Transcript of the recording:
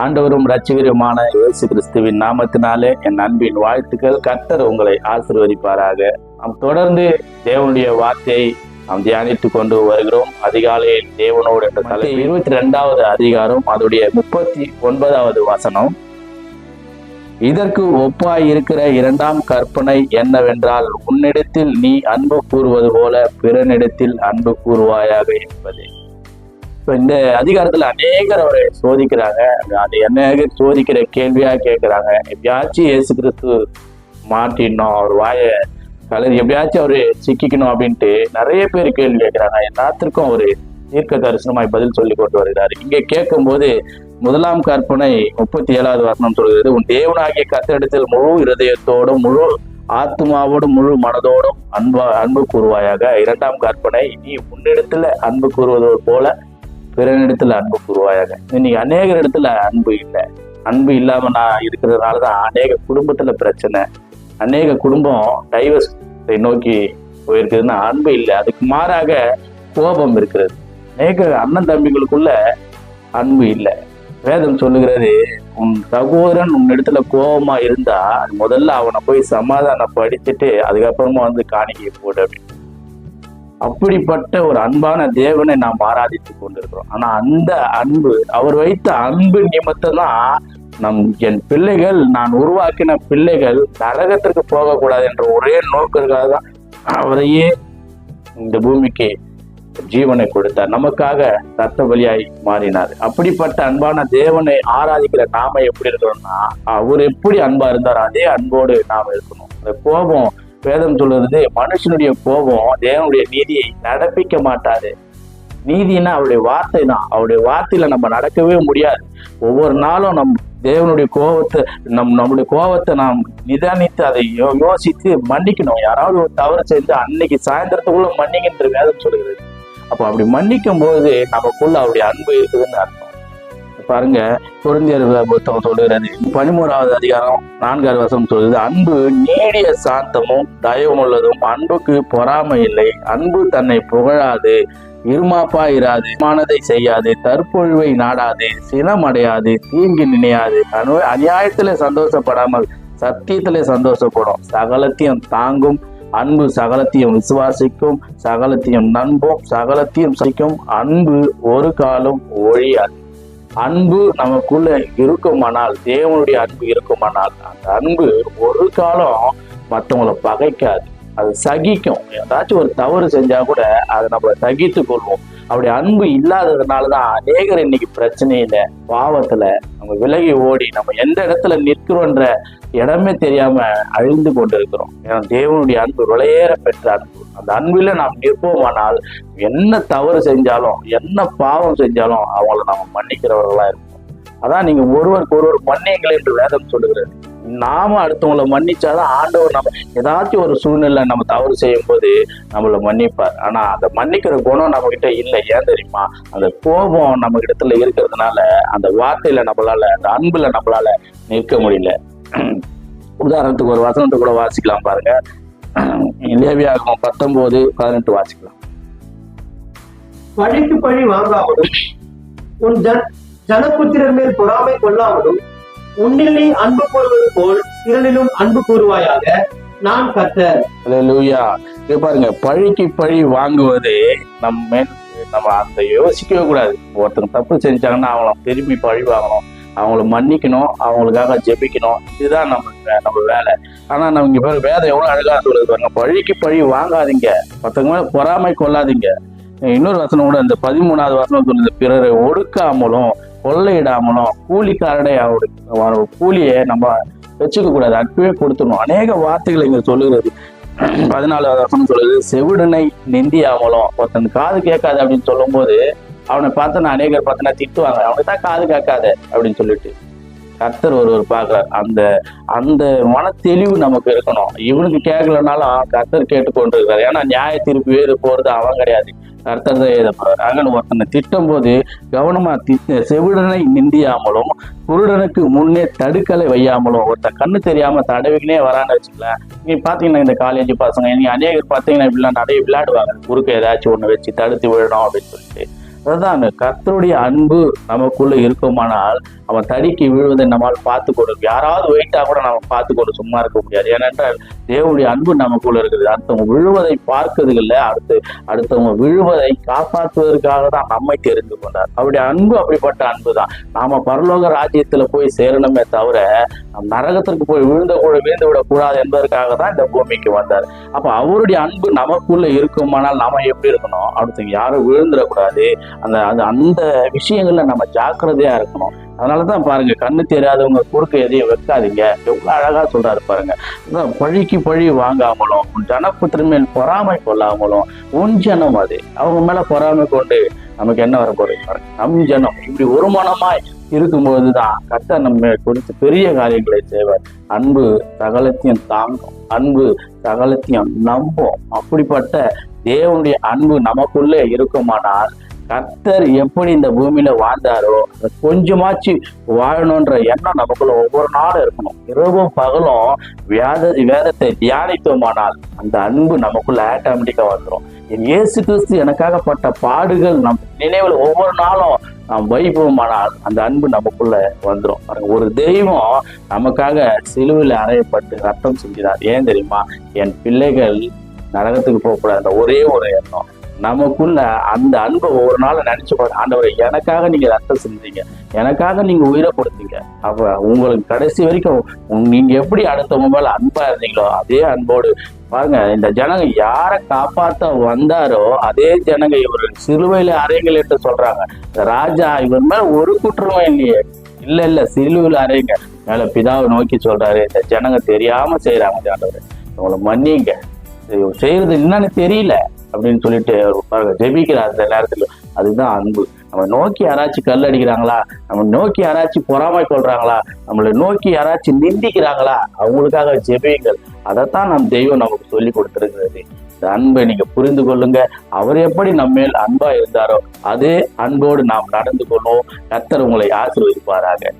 ஆண்டவரும் ரட்சகருமான இயேசு கிறிஸ்துவின் நாமத்தினாலே என் அன்பின் வாழ்த்துக்கள். கர்த்தர் உங்களை ஆசீர்வதிப்பாராக. நாம் தொடர்ந்து தேவனுடைய வார்த்தையை நாம் தியானித்துக் கொண்டு வருகிறோம். அதிகாலையில் தேவனோடு என்ற தலை இருபத்தி ரெண்டாவது அதிகாரம் அதோடைய முப்பத்தி ஒன்பதாவது வசனம். இதற்கு ஒப்பாய் இருக்கிற இரண்டாம் கற்பனை என்னவென்றால் உன்னிடத்தில் நீ அன்பு கூறுவது போல பிறனிடத்தில் அன்பு கூறுவாயாக என்பது இப்போ இந்த அதிகாரத்தில் அநேகர் அவரை சோதிக்கிறாங்க. அது என்ன சோதிக்கிற கேள்வியாக கேட்குறாங்க. எப்பயாச்சும் இயேசு கிறிஸ்து மாட்டிடணும். அவர் வாயை கலர் எப்படியாச்சும் அவர் சிக்கிக்கணும் அப்படின்ட்டு நிறைய பேர் கேள்வி கேட்குறாங்க. எல்லாத்திற்கும் அவர் தீர்க்க தரிசனமாய் பதில் சொல்லி கொண்டு வருகிறார். இங்கே கேட்கும்போது முதலாம் கற்பனை முப்பத்தி ஏழாவது வசனம் சொல்கிறது உன் தேவனாகிய கத்தரிடத்தில் முழு இருதயத்தோடும் முழு ஆத்மாவோடும் முழு மனதோடும் அன்பா அன்பு கூறுவாயாக. இரண்டாம் கற்பனை நீ உன்னிடத்துல அன்பு கூறுவது போல பிறனிடத்துல அன்பு கூறுவாயாக இன்னைக்கு அநேக இடத்துல அன்பு இல்லை. அன்பு இல்லாம நான் இருக்கிறதுனால தான் அநேக குடும்பத்துல பிரச்சனை. அநேக குடும்பம் டைவர்ஸ் நோக்கி போயிருக்குதுன்னா அன்பு இல்லை. அதுக்கு மாறாக கோபம் இருக்கிறது. அநேக அண்ணன் தம்பிகளுக்குள்ள அன்பு இல்லை. வேதம் சொல்லுகிறது உன் சகோதரன் உன் இடத்துல கோபமா இருந்தா முதல்ல அவனை போய் சமாதானப்படுத்திட்டு அதுக்கப்புறமா வந்து காணிக்கை போடு அப்படின்னு. அப்படிப்பட்ட ஒரு அன்பான தேவனை நாம் ஆராதித்து கொண்டிருக்கிறோம். ஆனா அந்த அன்பு அவர் வைத்த அன்பு நிமித்தம் தான் நம் என் பிள்ளைகள் நான் உருவாக்கின பிள்ளைகள் நரகத்திற்கு போகக்கூடாது என்ற ஒரே நோக்கத்துக்காக தான் அவரையே இந்த பூமிக்கு ஜீவனை கொடுத்தார். நமக்காக ரத்த பலியாய் மாறினார். அப்படிப்பட்ட அன்பான தேவனை ஆராதிக்கிற நாம எப்படி இருக்கிறோம்னா அவர் எப்படி அன்பா இருந்தார் அதே அன்போடு நாம இருக்கணும். அந்த கோபம் வேதம் சொல்லுறது மனுஷனுடைய கோபம் தேவனுடைய நீதியை நடப்பிக்க மாட்டாரு நீதினா அவருடைய வார்த்தை தான் அவருடைய வார்த்தையில நம்ம நடக்கவே முடியாது. ஒவ்வொரு நாளும் நம் தேவனுடைய கோபத்தை நம் நம்முடைய கோபத்தை நாம் நிதானித்து அதை யோ- யோசித்து மன்னிக்கணும். யாராவது ஒரு தவறு செஞ்சு அன்னைக்கு சாயந்தரத்துக்குள்ள மன்னிக்கின்ற வேதம் சொல்கிறது அப்போ அப்படி மன்னிக்கும் போது நமக்குள்ள அவருடைய அன்பு இருக்குதுன்னு அர்த்தம். பாருங்க குழந்தையர் புத்தகம் சொல்லுகிறது பதிமூணாவது அதிகாரம் நான்காவது வசம் சொல்லுது அன்பு நீடிய சாந்தமும் தயவும் உள்ளதும் அன்புக்கு பொறாமை இல்லை அன்பு தன்னை புகழாது இருமாப்பா இராது மானதை செய்யாது தற்பொழிவை நாடாது சினம் அடையாது தீங்கு நினையாது. அனு- அநியாயத்துல சந்தோஷப்படாமல் சத்தியத்திலே சந்தோஷப்படும். சகலத்தையும் தாங்கும் அன்பு சகலத்தையும் விசுவாசிக்கும் சகலத்தையும் நண்பும் சகலத்தையும் சகிக்கும் அன்பு ஒரு காலம் ஒழியாது. அன்பு நமக்குள்ள இருக்குமானால் தேவனுடைய அன்பு இருக்குமானால் அந்த அன்பு ஒரு காலம் மற்றவங்களை பகைக்காது. அது சகிக்கும். ஏதாச்சும் ஒரு தவறு செஞ்சா கூட அதை நம்ம சகித்து கொள்வோம். அப்படி அன்பு இல்லாததுனால தான் அநேகர் இன்னைக்கு பிரச்சனையில பாவத்துல நம்ம விலகி ஓடி நம்ம எந்த இடத்துல நிற்கிறோன்ற இடமே தெரியாம அழிந்து கொண்டு இருக்கிறோம் ஏன்னா தேவனுடைய அன்பு விலையேற பெற்ற அன்பு அந்த அன்பில நாம் நிற்போமானால் என்ன தவறு செஞ்சாலும் என்ன பாவம் செஞ்சாலும் அவங்கள நம்ம மன்னிக்கிறவர்களா இருப்போம். அதான் நீங்க ஒருவருக்கு ஒருவர் மன்னியுங்கள் என்று வேதம் சொல்லுகிறது. நாம அடுத்தவங்களை மன்னிச்சாதான் ஆண்டவர் நம்ம ஏதாச்சும் ஒரு சூழ்நிலை நம்ம தவறு செய்யும் போது நம்மளை மன்னிப்பார். ஆனா அந்த மன்னிக்கிற குணம் நம்ம கிட்ட இல்லை. ஏன் தெரியுமா? அந்த கோபம் நம்ம இடத்துல இருக்கிறதுனால அந்த வார்த்தையில நம்மளால அந்த அன்புல நம்மளால நிற்க முடியல. உதாரணத்துக்கு ஒரு வசனத்தை கூட வாசிக்கலாம் பாருங்க. லேவியாகும் பத்தொன்பது பதினெட்டு வாசிக்கலாம். பழிக்கு பழி வாங்காமலும் உன் ஜன ஜனபுத்திரர் மேல் பொறாமை கொள்ளாமலும் உன்னில் அன்பு கூறுவது போல் பிறனிலும் அன்பு கூறுவாயாக நான் கர்த்தர். லூயா பாருங்க பழிக்கு பழி வாங்குவது நம்ம நம்ம அந்த யோசிக்கவே கூடாது. ஒருத்தங்க தப்பு செஞ்சாங்கன்னா அவங்கள திரும்பி பழி வாங்கணும். அவங்கள மன்னிக்கணும் அவங்களுக்காக ஜெபிக்கணும். இதுதான் நம்ம நம்ம வேலை. ஆனா நம்ம இங்க பாரு வேதம் எவ்வளவு அழகா சொல்லுது பாருங்க. பழிக்கு பழி வாங்காதீங்க. மத்தவங்க மேல பொறாமை கொள்ளாதீங்க. இன்னொரு வசனம் கூட இந்த பதிமூணாவது வசனம் சொல்லுது பிறரை ஒடுக்காமலும் கொள்ளையிடாமலும் கூலிக்காரடை அவருடைய கூலியை நம்ம வச்சுக்க கூடாது. அப்பவே கொடுத்துடணும். அநேக வார்த்தைகள் இங்க சொல்லுகிறது. பதினாலாவது வசனம் சொல்லுது செவிடனை நிந்தியாமலும் ஒருத்தன் காது கேட்காது அப்படின்னு சொல்லும்போது அவனை பார்த்து நான் அநேகர் பார்த்தனா திட்டுவாங்க. அவனுக்கு தான் காது கேட்காத அப்படின்னு சொல்லிட்டு. கர்த்தர் ஒருவர் பார்க்கிறார். அந்த அந்த மன தெளிவு நமக்கு இருக்கணும். இவனுக்கு கேட்கலனாலும் கர்த்தர் கேட்டுக்கொண்டிருக்கிறார். ஏன்னா நியாய திருப்பி வேறு போறது அவன் கிடையாது. கர்த்தர் தான் எழுதப்படுறார் ஒருத்தனை திட்டும் போது கவனமா திட்ட செவிடனை நிந்தியாமலும் குருடனுக்கு முன்னே தடுக்கலை வையாமலும் ஒருத்தன் கண்ணு தெரியாம தடவிக்கினே வரான்னு வச்சுக்கலாம் நீ பாத்தீங்கன்னா இந்த காலேஜ் பசங்க நீங்கள் அநேகர் பார்த்தீங்கன்னா இப்படிலாம் நிறைய விளையாடுவாங்க. குறுக்க ஏதாச்சும் ஒன்று வச்சு தடுத்து விடணும் அப்படின்னு சொல்லிட்டு. அதுதான் கர்த்தருடைய அன்பு நமக்குள்ள இருக்குமானால் அவன் தடிக்கு விழுவதை நம்மால் பார்த்து கொடுக்கும் யாராவது வெயிட்டா கூட நம்ம பார்த்து கொண்டு சும்மா இருக்க முடியாது. ஏனென்றால் தேவனுடைய அன்பு நமக்குள்ள இருக்குது. அடுத்தவங்க விழுவதை பார்க்கறது இல்லை. அடுத்து அடுத்தவங்க விழுவதை காப்பாற்றுவதற்காக தான் நம்மை தெரிந்து கொண்டார். அவருடைய அன்பு அப்படிப்பட்ட அன்பு தான். நாம பரலோக ராஜ்யத்துல போய் சேரணுமே தவிர நம் நரகத்திற்கு போய் விழுந்த கூட விழுந்து விடக்கூடாது என்பதற்காக தான் இந்த பூமிக்கு வந்தார். அப்ப அவருடைய அன்பு நமக்குள்ள இருக்குமானால் நாம எப்படி இருக்கணும்? அடுத்தவங்க யாரும் விழுந்துடக்கூடாது அந்த அது அந்த விஷயங்கள்ல நம்ம ஜாக்கிரதையா இருக்கணும். அதனாலதான் பாருங்க கண்ணு தெரியாதவங்க குறுக்க எதையும் வைக்காதீங்க. எவ்வளவு அழகா சொல்றாரு பாருங்க. பழிக்கு பழி வாங்காமலும் உன் ஜனப்புத்திரன் பொறாமை கொள்ளாமலும் உன் ஜனம் அது. அவங்க மேல பொறாமை கொண்டு நமக்கு என்ன வர போறது பாருங்க நம் ஜனம். இப்படி ஒரு மனமாய் இருக்கும்போதுதான் கர்த்தர் நம்ம குறித்து பெரிய காரியங்களை செய்வார். அன்பு சகலத்தையும் தாங்கும். அன்பு சகலத்தையும் நம்பும். அப்படிப்பட்ட தேவனுடைய அன்பு நமக்குள்ளே இருக்குமானால் கர்த்தர் எப்படி இந்த பூமியில வாழ்ந்தாரோ கொஞ்சமாச்சு வாழணுன்ற எண்ணம் நமக்குள்ள ஒவ்வொரு நாளும் இருக்கணும். இரவும் பகலும் வேத வேதத்தை தியானித்தோமானால் அந்த அன்பு நமக்குள்ள ஆட்டோமேட்டிக்கா வந்துடும் என் இயேசு கிறிஸ்து எனக்காக பட்ட பாடுகள் நம் நினைவில் ஒவ்வொரு நாளும் நாம் வைப்போமானால் அந்த அன்பு நமக்குள்ள வந்துடும் பாருங்க ஒரு தெய்வம் நமக்காக சிலுவையில் அறையப்பட்டு ரத்தம் செஞ்சினார் ஏன் தெரியுமா? என் பிள்ளைகள் நரகத்துக்கு போகக்கூடாது அந்த ஒரே ஒரு எண்ணம். நமக்குள்ள அந்த அன்பை ஒவ்வொரு நாளும் நினைச்சு பாரு. ஆண்டவரை எனக்காக நீங்க ரத்தம் செஞ்சீங்க. எனக்காக நீங்க உயிரை கொடுத்தீங்க. அப்ப உங்களுக்கு கடைசி வரைக்கும் நீங்க எப்படி அடுத்தவங்க மேல அன்பா இருந்தீங்களோ அதே அன்போடு பாருங்க இந்த ஜனங்க யாரை காப்பாத்த வந்தாரோ அதே ஜனங்க இவர் சிலுவையில அறைகள் என்று சொல்றாங்க. ராஜா இவர் மேல ஒரு குற்றமும் இல்லையே. இல்ல இல்ல சிலுவையில் அறைங்க. மேல பிதாவை நோக்கி சொல்றாரு இந்த ஜனங்க தெரியாம செய்யறாங்க ஆண்டவர். உங்களை மன்னிங்க. செய்யறது என்னன்னு தெரியல. அப்படின்னு சொல்லிட்டு பாருங்க ஜெபிக்கிறார் அந்த நேரத்தில் அதுதான் அன்பு. நம்ம நோக்கி யாராச்சும் கல் அடிக்கிறாங்களா? நம்ம நோக்கி யாராச்சும் பொறாமை கொள்றாங்களா? நம்மளை நோக்கி யாராச்சும் நிந்திக்கிறாங்களா? அவங்களுக்காக ஜெபியுங்கள். அதைத்தான் நம் தெய்வம் நமக்கு சொல்லி கொடுத்திருக்கிறது. இந்த அன்பை நீங்க புரிந்து கொள்ளுங்க. அவர் எப்படி நம்ம மேல் அன்பா இருந்தாரோ அதே அன்போடு நாம் நடந்து கொள்வோம். கர்த்தர் உங்களை ஆசீர்வதிப்பாராக.